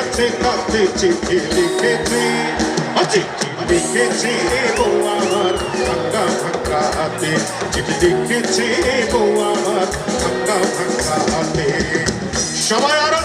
আছে কাছে চিঠি লিখেছি। চিঠি লিখেছে বউ আমার ভাঙ্গা ভাঙ্গা হাতে। চিঠি লিখেছি গো আমার ভাঙ্গা ভাঙ্গা হাতে। সবাই আরও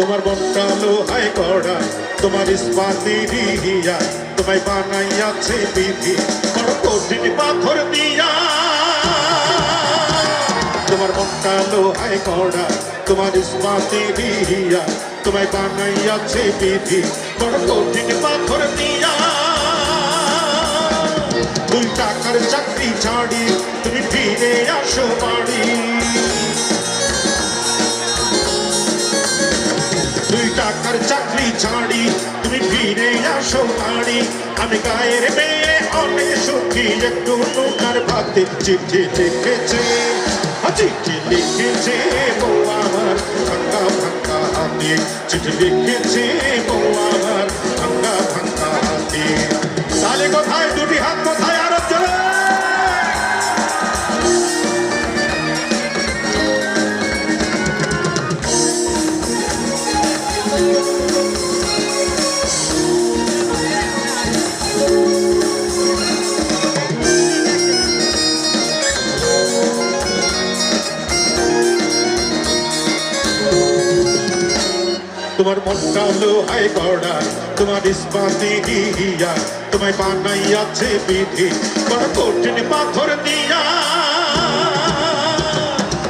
তোমার মনটা লোহায় গড়া তোমার ইস্পাতি রিহিয়া, তোমায় বানাইয়াছে বিধি বড় কঠিন পাথর দিয়া। তোমার মনটা লোহায় গড়া তোমার ইস্পাতি রিহিয়া, তোমায় বানাইয়াছে বিধি বড় কঠিন পাথর দিয়া। দুই টাকার চাকরি ছাড়ি, তুমি ফিরে আসো বাড়ি টাকার চাকরি ছাড়ি তুমি ফিরে আসো বাড়ি। আমি গায়ের মেয়ে অনেক সুখী, একটু নৌকার ভাতে চিঠি লিখেছে। চিঠি লিখেছে বউ আমার ভাঙ্গা ভাঙ্গা হাতে। চিঠি লিখেছে বউ আমার তোমার মনটা লোহায় গড়া তোমার ইস্পাতি হিয়া তোমায় বানাইয়াছে বিধি বড় কঠিন পাথর দিয়া।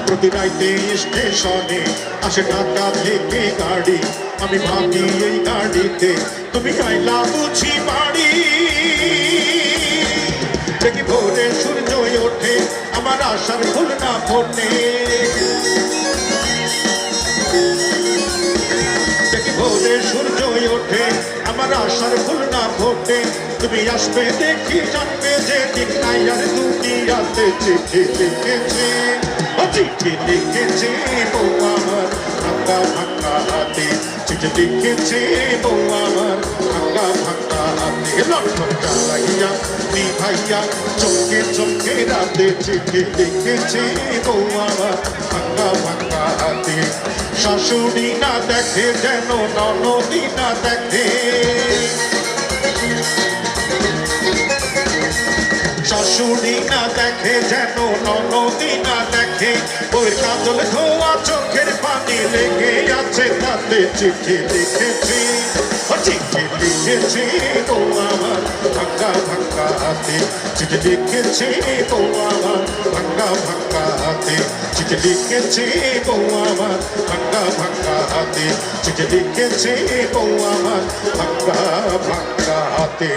প্রতি রাইতে স্টেশনে আসে ঢাকা থেকে গাড়ি, আমি ভাবি এই গাড়িতে তুমি গাইলা বুঝি বাড়ি। দেখি ভোরে সূর্য ওঠে, আমার আশার ফুল না ফোটে দেখি ভোরে সূর্য ওঠে আমার আশার ফুল না ফোটে তুমি আসবে দেখি, জানবে যে ঠিক নাই আর দুনিয়াতে চিঠি লিখেছে। চিঠি লিখেছে, বউ আমার ভাঙ্গা ভাঙ্গা হাতে। চিঠি লিখেছে, বউ আমার ভাঙ্গা ভাঙ্গা হাতে। লক্ষণ চালাইয়া নি ভাইয়া চোখে চোখে রাতে চিঠি লিখেছে, বউ আমার ভাঙ্গা শাশুড়ি না দেখে যেন ননদি না দেখে। শাশুড়ি না দেখে যেন ননদি না দেখে। ওই কাজল ধোয়া চোখের পানি লেগে আছে, তাতে চিঠি লিখেছি। চিঠি লিখেছি, ও আমার ভাঙ্গা ভাঙ্গা হাতে। চিঠি লিখেছি, ও আমার ভাঙ্গা ভাঙ্গা লিখেছি ও আমার ভাঙ্গা ভাঙ্গা হাতে। চিঠি লিখেছি ও আমার ভাঙ্গা ভাঙ্গা হাতে।